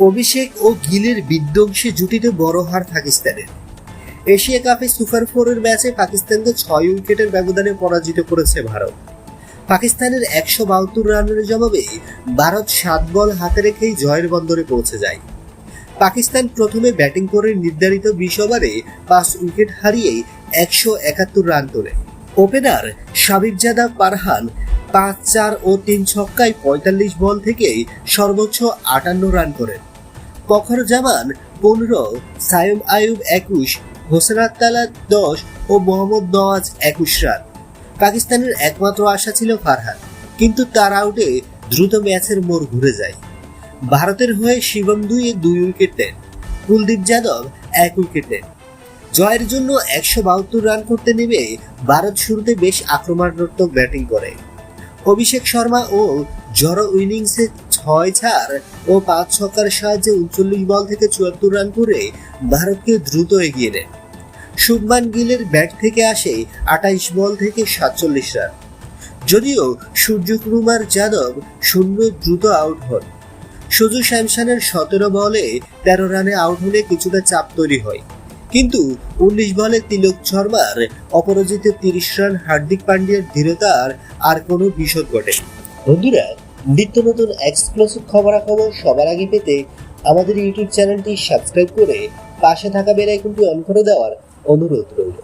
অভিষেক ও গিলের বিধ্বংসী জুটিতে বড় হার পাকিস্তানের। এশিয়া কাপে সুপার ফোরের ম্যাচে পাকিস্তানকে ছয় উইকেটের ব্যবধানে পরাজিত করেছে ভারত। পাকিস্তানের একশো বাহাত্তর রানের জবাবে ভারত সাত বল হাতে রেখেই জয়ের বন্দরে পৌঁছে যায়। পাকিস্তান প্রথমে ব্যাটিং করে নির্ধারিত বিশ ওভারে পাঁচ উইকেট হারিয়ে একশো একাত্তর রান তোলে। ওপেনার সাবিবজাদা পারহান পাঁচ চার ও তিন ছক্কায় পঁয়তাল্লিশ বল থেকে সর্বোচ্চ আটান্ন রান করেন। ফখর জামান পনেরো সায়ম আয়ুব একুশ, হোসেন আত্তালা দশ ও মোহাম্মদ নওয়াজ একুশ রান। পাকিস্তানের একমাত্র আশা ছিল ফারহান, কিন্তু তার আউটে দ্রুত ম্যাচের মোড় ঘুরে যায়। ভারতের হয়ে শিবম দুইয়ে দুই উইকেট নেন কুলদীপ যাদব এক উইকেট নেন জয়ের জন্য একশো বাহাত্তর রান করতে নেমে ভারত শুরুতে বেশ আক্রমণাত্মক ব্যাটিং করে। অভিষেক শর্মা ও জড়ো ইনিংসে ছয় চার ও পাঁচ ছক্কার সাহায্যে উনচল্লিশ বল থেকে চুয়াত্তর রান করে ভারতকে দ্রুত এগিয়ে নেন শুভমান গিলের ব্যাট থেকে আসে আটাইশ বল থেকে সাতচল্লিশ রান। যদিও সূর্যকুমার যাদব শূন্য দ্রুত আউট হন। সুজু স্যামসনের সতেরো বলে তেরো রানে আউট হলে কিছুটা চাপ তৈরি হয়। কিন্তু উনিশ বলে তিলক শর্মার অপরাজিত তিরিশ রান হার্দিক পান্ডিয়ার ধীরতার আর কোনো বিশদ ঘটে বন্ধুরা, নিত্য নতুন এক্সক্লুসিভ খবরাখবর সবার আগে পেতে আমাদের ইউটিউব চ্যানেলটি সাবস্ক্রাইব করে পাশে থাকা বেল আইকনটি অন করে দেওয়ার অনুরোধ রইল।